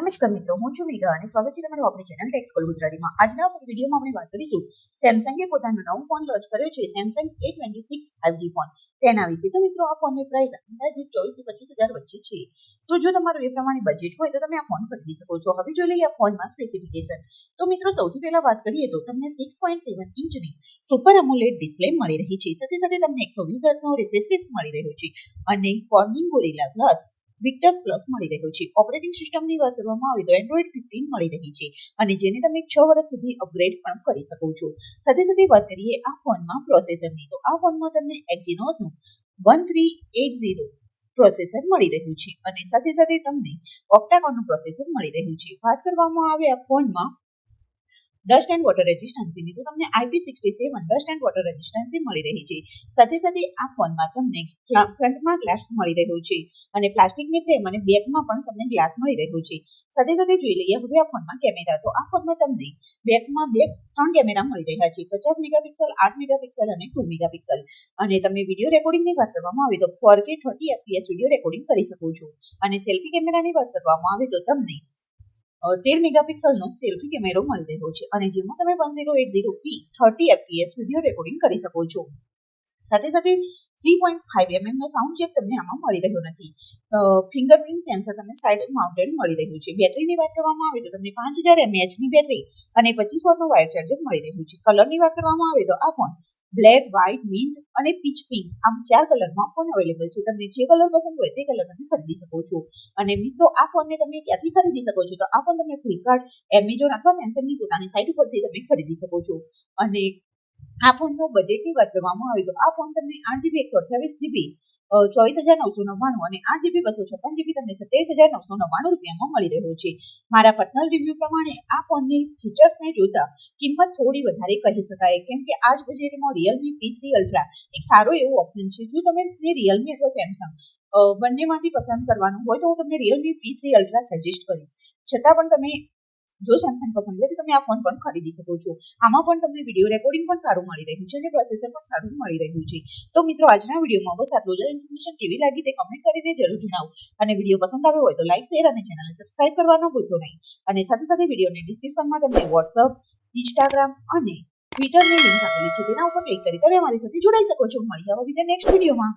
નમસ્કાર મિત્રો, હું છું મેઘા અને સ્વાગત છે તમારું આપણી ચેનલ ટેક્સ ગુજરાતીમાં. આજના વિડીયોમાં આપણે વાત કરીશું સેમસંગે પોતાનો નવો ફોન લોન્ચ કર્યો છે Samsung A twenty six five G phone તેના વિશે તો મિત્રો આ ફોનની પ્રાઇસ અંદાજે ચોવીસથી પચીસ હજાર વચ્ચે છે. તો જો તમારું એ પ્રમાણે બજેટ હોય તો તમે આ ફોન ખરીદી શકો છો. હવે જોઈ લઈએ આ ફોનમાં સ્પેસિફિકેશન તો મિત્રો સૌથી પહેલા વાત કરીએ તો તમને સિક્સ પોઈન્ટ સેવન ઇંચની સુપર અમુલેટ ડિસ્પ્લે મળી રહી છે. સાથે સાથે તમને એકસો વીસ હર્ટ્ઝનો રિફ્રેશ મળી રહ્યો છે. અને Corning Gorilla glass Victus plus મળી રહ્યો છે. ઓપરેટિંગ સિસ્ટમની વાત કરવામાં આવે તો એન્ડ્રોઈડ ફિફ્ટીન મળી રહી છે અને જેને તમે છ વર્ષ સુધી અપગ્રેડ પણ કરી શકો છો. સાથે સાથે વાત કરીએ આ ફોનમાં પ્રોસેસરની તો આ ફોનમાં તમને એક્ઝિનોસનું one three eight zero processor મળી રહ્યું છે અને સાથે સાથે તમને ઓક્ટાકોનનું પ્રોસેસર મળી રહ્યું છે. વાત કરવામાં આવે આ ફોનમાં ડસ્ટ એન્ડ વોટર રેઝિસ્ટન્સીની તો તમને IP sixty seven dust and water resistance મળી રહી છે. સાથે સાથે આ ફોનમાં તમને ફ્રન્ટમાં ગ્લાસ મળી રહ્યો છે અને પ્લાસ્ટિકની ફ્રેમ અને બેકમાં પણ તમને ગ્લાસ મળી રહ્યો છે. સાથે સાથે જોઈ લઈએ હવે આ ફોનમાં કેમેરા. તો આ ફોનમાં તમને બેકમાં બે ત્રણ કેમેરા મળી રહ્યા છે. પચાસ મેગાપિક્સલ આઠ મેગાપિક્સલ અને ટુ મેગાપિક્સલ. અને તમે વીડિયો રેકોર્ડિંગની વાત કરવામાં આવે તો ફોર કે થર્ટી એફપીએસ વીડિયો રેકોર્ડિંગ કરી શકો છો. અને સેલ્ફી કેમેરાની વાત કરવામાં આવે તો તમને તેર મેગાપિક્સલનો સેલ્ફી કેમેરો મળી રહ્યો છે અને જેમાં તમે one zero eight zero P thirty FPS video recording કરી શકો છો. સાથે સાથે થ્રી પોઈન્ટ ફાઈવ એમએમ નો સાઉન્ડ ચેક તમને આમાં મળી રહ્યો નથી. ફિંગરપ્રિન્ટ સેન્સર તમને સાઇડ માઉન્ટેડ મળી રહ્યું છે. બેટરીની વાત કરવામાં આવે તો તમને પાંચ હજાર એમએચની બેટરી અને પચીસ વોટનું વાયર ચાર્જર મળી રહ્યું છે. કલરની વાત કરવામાં આવે તો આ ફોન બ્લેક વ્હાઇટ મિન્ટ અને પીચ પિંક આમ ચાર કલરમાં ફોન અવેલેબલ છે. તમને જે કલર પસંદ હોય તે કલર તમે ખરીદી શકો છો. અને મિત્રો, આ ફોનને તમે ક્યાંથી ખરીદી શકો છો? તો આ ફોન તમે ફ્લિપકાર્ટ એમેઝોન અથવા સેમસંગની પોતાની સાઇટ ઉપરથી તમે ખરીદી શકો છો. અને આ ફોનનો બજેટની વાત કરવામાં આવે તો આ ફોન તમને આઠ જીબી એકસો અઠ્યાવીસ જીબી ચોવીસ હજાર નવસો નવ્વાણું અને આઠ જીબી બસો છપ્પન જીબી તમને સત્યાવીસ હજાર નવસો નવ્વાણું રૂપિયામાં મળી રહ્યો છે. મારા પર્સનલ રિવ્યુ પ્રમાણે આ ફોનની ફીચર્સને જોતા કિંમત થોડી વધારે કહી શકાય. કેમ કે આ જ બજેટમાં રિયલમી પી થ્રી અલ્ટ્રા એક સારો એવો ઓપ્શન છે. જો તમે રિયલમી અથવા સેમસંગ બંનેમાંથી પસંદ કરવાનું હોય તો હું તમને Realme P three ultra suggest કરીશ. છતાં પણ તમે જો સેમસંગ પસંદ હોય તો તમે આ ફોન પણ ખરીદી શકો છો. આમાં પણ તમને વીડિયો રેકોર્ડિંગ પણ સારું મળી રહ્યું છે અને પ્રોસેસર પણ સારું મળી રહ્યું છે. તો મિત્રો, આજના વિડીયોમાં બસ આટલું જ. ઇન્ફોર્મેશન કેવી લાગી તે કમેન્ટ કરીને જરૂર જણાવો. અને વીડિયો પસંદ આવ્યો હોય તો લાઈક શેર અને ચેનલને સબસ્ક્રાઇબ કરવાનું ભૂલશો નહીં. અને સાથે સાથે વિડીયોની ડિસ્ક્રિપ્શનમાં તમને વોટ્સઅપ ઇન્સ્ટાગ્રામ અને ટ્વિટરની લિંક આપેલી છે. તેના ઉપર ક્લિક કરી તમે અમારી સાથે જોડાઈ શકો છો. મળી આવો વીડિયો નેક્સ્ટ વિડીયોમાં.